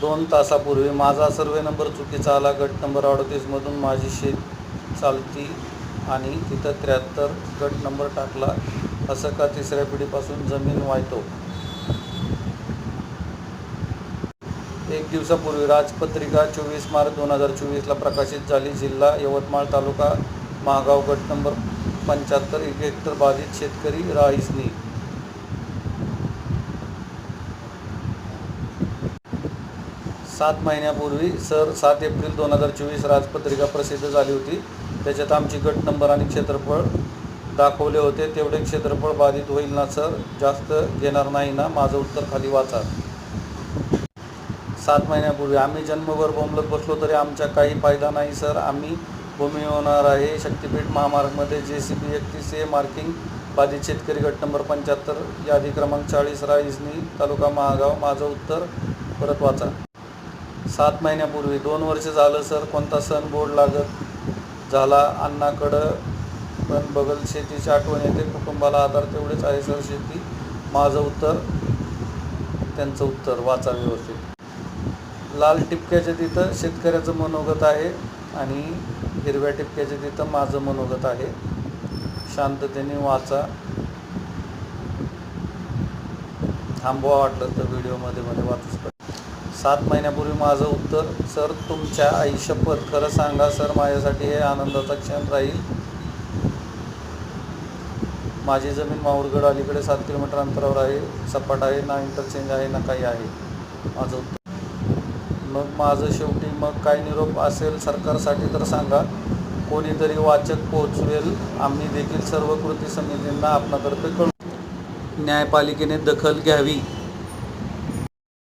दोन तासापूर्वी माझा सर्वे नंबर चुकीचा आला. गट नंबर अडतीसमधून माझी शेत चालती आणि तिथं त्र्याहत्तर गट नंबर टाकला. असं का तिसऱ्या पिढीपासून जमीन वाहतो एक दिवसापूर्वी राजपत्रिका चोवीस मार्च दोन हजार चोवीसला प्रकाशित झाली. जिल्हा यवतमाळ तालुका महागाव गट नंबर पंच्याहत्तर. एक हेक्टर बाधित शेतकरी राईसनी सात महिन्यापूर्वी सर सात एप्रिल दोन हजार चोवीस राजपत्रिका प्रसिद्ध झाली होती. त्याच्यात आमची गट नंबर आणि क्षेत्रफळ दाखवले होते. तेवढे क्षेत्रफळ बाधित होईल ना सर? जास्त घेणार नाही ना? माझं उत्तर खाली वाचा. सात महिन्यापूर्वी. आम्ही जन्मभर बोंबलत बसलो तरी आमचा काही फायदा नाही सर. आम्ही भूमी होणार आहे. शक्तीपीठ महामार्गमध्ये जे सी बी एकतीस ए मार्किंग बाधित शेतकरी गट नंबर पंच्याहत्तर यादी क्रमांक चाळीस राईजनी तालुका महागाव. माझं उत्तर परत वाचा. सात महिन्यापूर्वी. दोन वर्ष झालं सर कोणता सण बोर्ड लागत झाला अण्णाकडं पण बगल शेतीची आठवण येते. कुटुंबाला आधार तेवढेच आहे सर शेती. माझं उत्तर त्यांचं उत्तर. वाचा व्यवस्थित. लाल टिपक्याच्या तिथं शेतकऱ्याचं मनोगत आहे आणि हिरव्या टिपक्याच्या तिथं माझं मनोगत आहे. शांततेने वाचा. थांबवा वाटलं तर व्हिडिओमध्ये मध्ये वाचूच सात महिन्यापूर्वी माझं उत्तर सर तुमच्या आई शपथ खरं सांगा सर माझ्यासाठी हे आनंदाचा क्षण राहील. माझी जमीन माहूरगड अलीकडे सात किलोमीटर अंतरावर आहे सपाट आहे ना इंटरचेंज आहे ना काही आहे. माझं उत्तर. मग माझं शेवटी मग काय निरोप असेल सरकारसाठी तर सांगा. कोणीतरी वाचक पोचवेल आम्ही देखील सर्व कृती समितींना आपणातर्फे कळू न्यायपालिकेने दखल घ्यावी.